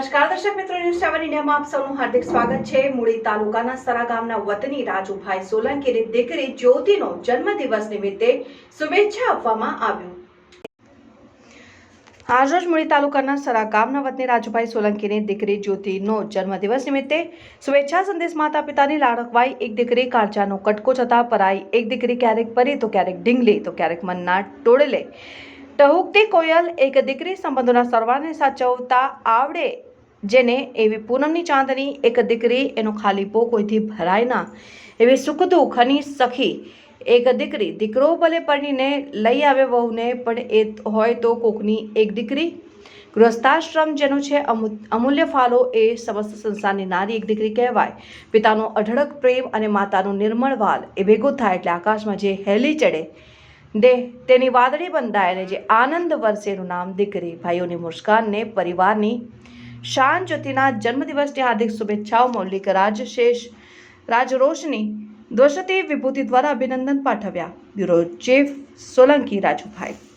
દર્શક મિત્રો ન્યૂઝ સેવન ઇન્ડિયામાં આપ સૌનું હાર્દિક સ્વાગત છે. મૂળી તાલુકાના સરા ગામના વતની રાજુભાઈ સોલંકીની દીકરી જ્યોતિનો જન્મદિવસ નિમિત્તે શુભેચ્છા આપવામાં આવ્યું. આજરોજ મૂળી તાલુકાના સરા ગામના વતની રાજુભાઈ સોલંકીની દીકરી જ્યોતિનો જન્મદિવસ નિમિત્તે શુભેચ્છા સંદેશ માતા પિતાની લાડકવાઈ, એક દીકરી કાળજાનો કટકો છતાં પરાઈ, એક દીકરી ક્યારેક પરી તો ક્યારેક ઢીંગલી, તો ક્યારેક મનના ટોળે ટહુકતી કોયલ, એક દીકરી સંબંધોના સર્વાને સાચવતા આવડે જેને એવી પૂનમની ચાંદની, એક દીકરી, એનો ખાલીપો કોઈથી ભરાય ના. એવી સુખ દુઃખની સખી, એક દીકરી. દીકરો ભલે પરણીને લઈ આવે વહુને, પણ એ હોય તો કોકની એક દીકરી. ગૃહસ્થાશ્રમ જેનો છે અમુ- અમૂલ્ય ફાળો એ સમસ્ત સંસારની નારી એક દીકરી કહેવાય. પિતાનો અઢળક પ્રેમ અને માતાનો નિર્મળ વાલ. એ ભેગું થાય એટલે આકાશમાં જે હેલી ચડે, દે તેની વાદળી બંધાય અને જે આનંદ વર્ષેનું નામ દીકરી. ભાઈઓની મુસ્કાનને પરિવારની શાન જ્યોતિના જન્મદિવસની હાર્દિક શુભેચ્છાઓ મૌલિક રાજશેષ રાજરોશની દ્વસતી વિભૂતિ દ્વારા અભિનંદન પાઠવ્યા. Bureau chief Solanki Rajubhai.